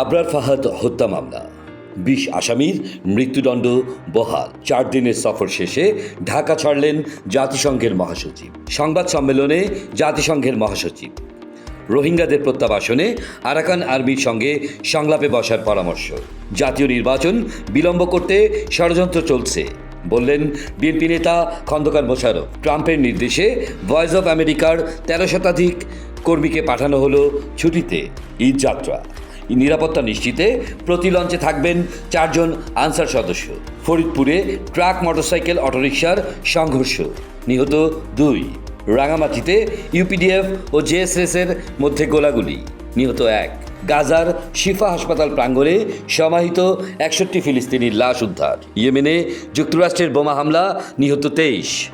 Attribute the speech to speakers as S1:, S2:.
S1: আবরার ফাহাদ হত্যা মামলা। বিশ আসামির মৃত্যুদণ্ড বহাল। চার দিনের সফর শেষে ঢাকা ছাড়লেন জাতিসংঘের মহাসচিব। সংবাদ সম্মেলনে জাতিসংঘের মহাসচিব। রোহিঙ্গাদের প্রত্যাবাসনে আরাকান আর্মির সঙ্গে সংলাপে বসার পরামর্শ। জাতীয় নির্বাচন বিলম্ব করতে ষড়যন্ত্র চলছে, বললেন বিএনপি নেতা খন্দকার মোশারফ ট্রাম্পের নির্দেশে ভয়েস অব আমেরিকার তেরো শতাধিক কর্মীকে পাঠানো হলো ছুটিতে ঈদ যাত্রা। নিরাপত্তা নিশ্চিতে প্রতি লঞ্চে থাকবেন চারজন আনসার সদস্য। ফরিদপুরে ট্রাক, মোটরসাইকেল, অটোরিকশার সংঘর্ষ। নিহত দুই। রাঙামাটিতে ইউপিডিএফ ও জেএসএস এর মধ্যে গোলাগুলি। নিহত এক। গাজার শিফা হাসপাতাল প্রাঙ্গণে সমাহিত একষট্টি ফিলিস্তিনির লাশ উদ্ধার। ইয়েমেনে যুক্তরাষ্ট্রের বোমা হামলা, নিহত তেইশ।